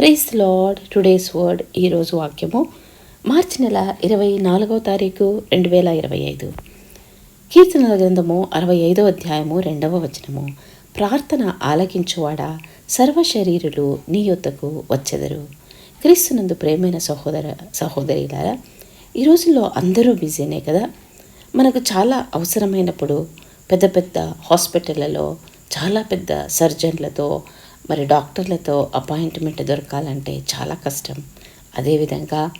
Price lord. Today's word ఈరోజు వాక్యము. మార్చి నెల ఇరవై నాలుగవ తారీఖు రెండు వేల ఇరవై ఐదు. కీర్తనల గ్రంథము అరవై ఐదవ అధ్యాయము రెండవ వచనము. ప్రార్థన ఆలకించువాడా సర్వ శరీరులు నీ యొద్దకు వచ్చెదరు. క్రీస్తునందు ప్రేమైన సహోదర సహోదరిలారా ఈ రోజుల్లో అందరూ బిజీనే కదా. మనకు చాలా అవసరమైనప్పుడు పెద్ద పెద్ద హాస్పిటళ్ళలో చాలా పెద్ద సర్జన్లతో మరి డాక్టర్లతో అపాయింట్మెంట్ దొరకాలంటే చాలా కష్టం. అదేవిధంగా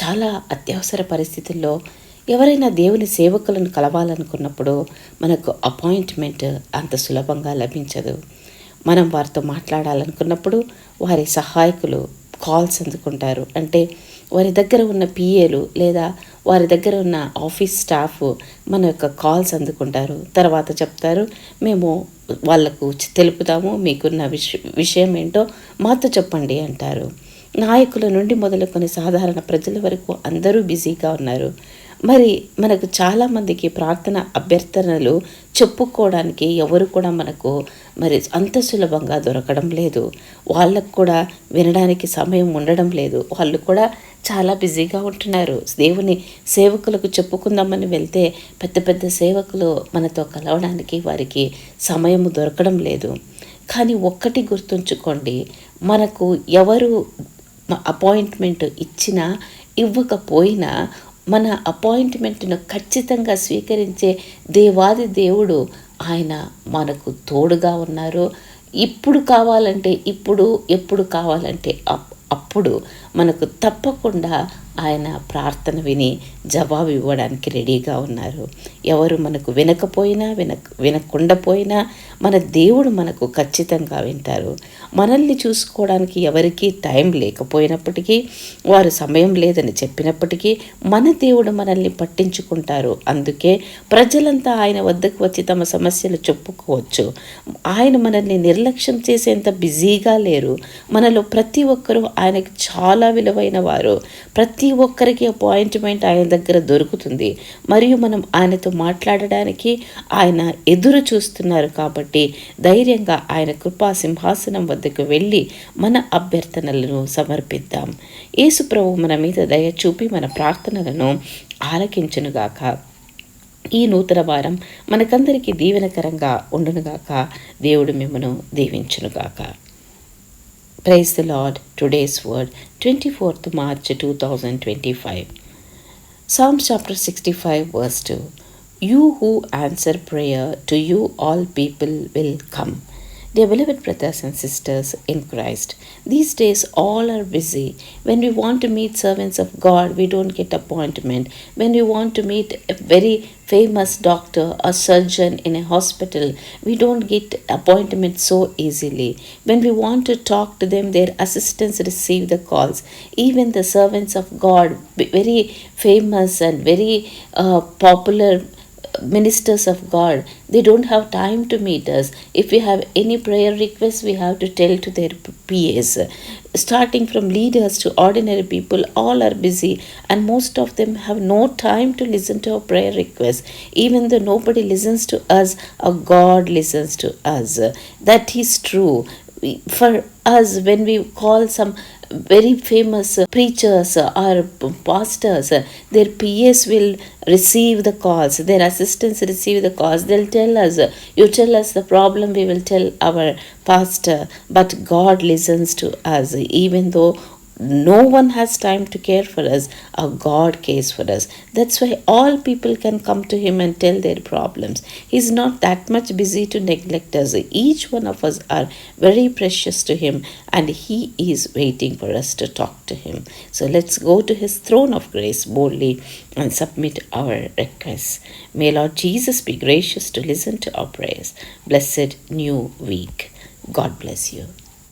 చాలా అత్యవసర పరిస్థితుల్లో ఎవరైనా దేవుని సేవకులను కలవాలనుకున్నప్పుడు మనకు అపాయింట్మెంట్ అంత సులభంగా లభించదు. మనం వారితో మాట్లాడాలనుకున్నప్పుడు వారి సహాయకులు కాల్స్ అందుకుంటారు. అంటే వారి దగ్గర ఉన్న పిఏలు లేదా వారి దగ్గర ఉన్న ఆఫీస్ స్టాఫ్ మన యొక్క కాల్స్ అందుకుంటారు. తర్వాత చెప్తారు మేము వాళ్ళకు తెలుపుతాము మీకున్న విష విషయం ఏంటో మాతో చెప్పండి అంటారు. నాయకుల నుండి మొదలుకొని సాధారణ ప్రజల వరకు అందరూ బిజీగా ఉన్నారు. మరి మనకు చాలామందికి ప్రార్థన అభ్యర్థనలు చెప్పుకోవడానికి ఎవరు కూడా మనకు మరి అంత సులభంగా దొరకడం లేదు. వాళ్ళకు కూడా వినడానికి సమయం ఉండడం లేదు. వాళ్ళు కూడా చాలా బిజీగా ఉంటున్నారు. దేవుని సేవకులకు చెప్పుకుందామని వెళ్తే పెద్ద పెద్ద సేవకులు మనతో కలవడానికి వారికి సమయం దొరకడం లేదు. కానీ ఒక్కటి గుర్తుంచుకోండి మనకు ఎవరు అపాయింట్మెంట్ ఇచ్చినా ఇవ్వకపోయినా మన అపాయింట్మెంట్ను ఖచ్చితంగా స్వీకరించే దేవాది దేవుడు ఆయన మనకు తోడుగా ఉన్నారు. ఇప్పుడు కావాలంటే ఇప్పుడు ఎప్పుడు కావాలంటే అప్పుడు మనకు తప్పకుండా ఆయన ప్రార్థన విని జవాబు ఇవ్వడానికి రెడీగా ఉన్నారు. ఎవరు మనకు వినకపోయినా విన వినకుండా పోయినా మన దేవుడు మనకు ఖచ్చితంగా వింటారు. మనల్ని చూసుకోవడానికి ఎవరికీ టైం లేకపోయినప్పటికీ వారు సమయం లేదని చెప్పినప్పటికీ మన దేవుడు మనల్ని పట్టించుకుంటారు. అందుకే ప్రజలంతా ఆయన వద్దకు వచ్చి తమ సమస్యలు చెప్పుకోవచ్చు. ఆయన మనల్ని నిర్లక్ష్యం చేసేంత బిజీగా లేరు. మనలో ప్రతి ఒక్కరూ ఆయనకు చాలా విలువైన వారు. ప్రతి ఒక్కరికి అపాయింట్మెంట్ ఆయన దగ్గర దొరుకుతుంది. మరియు మనం ఆయనతో మాట్లాడడానికి ఆయన ఎదురు చూస్తున్నారు కాబట్టి ధైర్యంగా ఆయన కృపా సింహాసనం వద్దకు వెళ్ళి మన అభ్యర్థనలను సమర్పిద్దాం. యేసు మన మీద దయ చూపి మన ప్రార్థనలను ఆలకించునుగాక ఈ నూతన వారం మనకందరికీ దీవెనకరంగా ఉండునుగాక దేవుడు మిమ్మను దీవించునుగాక Praise the Lord. Today's word, 24th March 2025. Psalms chapter 65, verse 2. You who answer prayer, to you all people will come. Dear beloved brothers and sisters in Christ, these days all are busy. When we want to meet servants of God, we don't get appointment. When we want to meet a very famous doctor or surgeon in a hospital, we don't get appointment so easily. When we want to talk to them, their assistants receive the calls. Even the servants of God, very famous and very uh, popular ministers of God, they don't have time to meet us. If we have any prayer requests, we have to tell to their PAs. Starting from leaders to ordinary people, all are busy, and most of them have no time to listen to our prayer requests. Even though nobody listens to us, our God listens to us. That is true. For us, when we call some very famous preachers or pastors, their PAs will receive the calls, their assistants receive the calls. They'll tell us, You tell us the problem, we will tell our pastor. But God listens to us, even though no one has time to care for us. Our God cares for us. That's why all people can come to Him and tell their problems. He's not that much busy to neglect us. Each one of us are very precious to Him, and He is waiting for us to talk to Him. So let's go to His throne of grace boldly and submit our requests. May Lord Jesus be gracious to listen to our prayers. Blessed new week. God bless you.